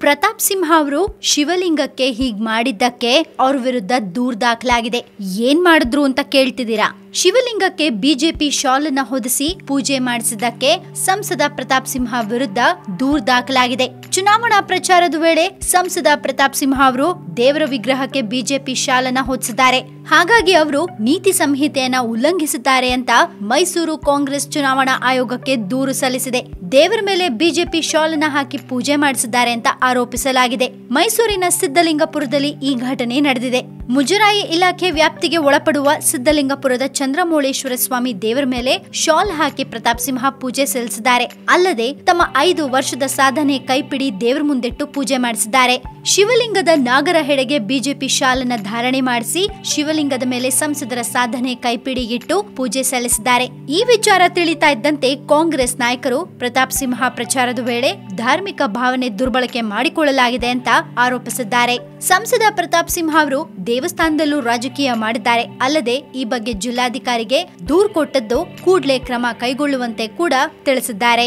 ಪ್ರತಾಪ್ ಸಿಂಹ ಅವರು ಶಿವಲಿಂಗಕ್ಕೆ ಹೀಗ್ ಮಾಡಿದ್ದಕ್ಕೆ ಅವ್ರ ವಿರುದ್ಧ ದೂರ್ ದಾಖಲಾಗಿದೆ. ಏನ್ ಮಾಡಿದ್ರು ಅಂತ ಕೇಳ್ತಿದ್ದೀರಾ? ಶಿವಲಿಂಗಕ್ಕೆ ಬಿಜೆಪಿ ಶಾಲ್ ಅನ್ನ ಹೊದಿಸಿ ಪೂಜೆ ಮಾಡಿಸಿದ್ದಕ್ಕೆ ಸಂಸದ ಪ್ರತಾಪ್ ಸಿಂಹ ವಿರುದ್ಧ ದೂರು ದಾಖಲಾಗಿದೆ. ಚುನಾವಣಾ ಪ್ರಚಾರದ ವೇಳೆ ಸಂಸದ ಪ್ರತಾಪ್ ಸಿಂಹ ಅವರು ದೇವರ ವಿಗ್ರಹಕ್ಕೆ ಬಿಜೆಪಿ ಶಾಲನ್ನ ಹೊದಿಸಿದ್ದಾರೆ. ಹಾಗಾಗಿ ಅವರು ನೀತಿ ಸಂಹಿತೆಯನ್ನ ಉಲ್ಲಂಘಿಸಿದ್ದಾರೆ ಅಂತ ಮೈಸೂರು ಕಾಂಗ್ರೆಸ್ ಚುನಾವಣಾ ಆಯೋಗಕ್ಕೆ ದೂರು ಸಲ್ಲಿಸಿದೆ. ದೇವರ ಮೇಲೆ ಬಿಜೆಪಿ ಶಾಲನ್ನ ಹಾಕಿ ಪೂಜೆ ಮಾಡಿಸಿದ್ದಾರೆ ಅಂತ ಆರೋಪಿಸಲಾಗಿದೆ. ಮೈಸೂರಿನ ಸಿದ್ದಲಿಂಗಪುರದಲ್ಲಿ ಈ ಘಟನೆ ನಡೆದಿದೆ. ಮುಜರಾಯಿ ಇಲಾಖೆ ವ್ಯಾಪ್ತಿಗೆ ಒಳಪಡುವ ಸಿದ್ದಲಿಂಗಪುರದ ಚಂದ್ರಮೌಳೇಶ್ವರ ಸ್ವಾಮಿ ದೇವರ ಮೇಲೆ ಶಾಲ್ ಹಾಕಿ ಪ್ರತಾಪ್ ಸಿಂಹ ಪೂಜೆ ಸಲ್ಲಿಸಿದ್ದಾರೆ. ಅಲ್ಲದೆ ತಮ್ಮ ಐದು ವರ್ಷದ ಸಾಧನೆ ಕೈಪಿಡಿ ದೇವರ ಮುಂದಿಟ್ಟು ಪೂಜೆ ಮಾಡಿಸಿದ್ದಾರೆ. ಶಿವಲಿಂಗದ ನಾಗರ ಹೆಡೆಗೆ ಬಿಜೆಪಿ ಶಾಲನ ಧಾರಣೆ ಮಾಡಿಸಿ ಶಿವಲಿಂಗದ ಮೇಲೆ ಸಂಸದರ ಸಾಧನೆ ಕೈಪಿಡಿ ಇಟ್ಟು ಪೂಜೆ ಸಲ್ಲಿಸಿದ್ದಾರೆ. ಈ ವಿಚಾರ ತಿಳಿತಾ ಇದ್ದಂತೆ ಕಾಂಗ್ರೆಸ್ ನಾಯಕರು ಪ್ರತಾಪ್ ಸಿಂಹ ಪ್ರಚಾರದ ವೇಳೆ ಧಾರ್ಮಿಕ ಭಾವನೆ ದುರ್ಬಳಕೆ ಮಾಡಿಕೊಳ್ಳಲಾಗಿದೆ ಅಂತ ಆರೋಪಿಸಿದ್ದಾರೆ. ಸಂಸದ ಪ್ರತಾಪ್ ಸಿಂಹ ಅವರು ದೇವಸ್ಥಾನದಲ್ಲೂ ರಾಜಕೀಯ ಮಾಡಿದ್ದಾರೆ. ಅಲ್ಲದೆ ಈ ಬಗ್ಗೆ ಜಿಲ್ಲಾಧಿಕಾರಿಗೆ ದೂರು ಕೊಟ್ಟದ್ದು ಕೂಡಲೇ ಕ್ರಮ ಕೈಗೊಳ್ಳುವಂತೆ ಕೂಡ ತಿಳಿಸಿದ್ದಾರೆ.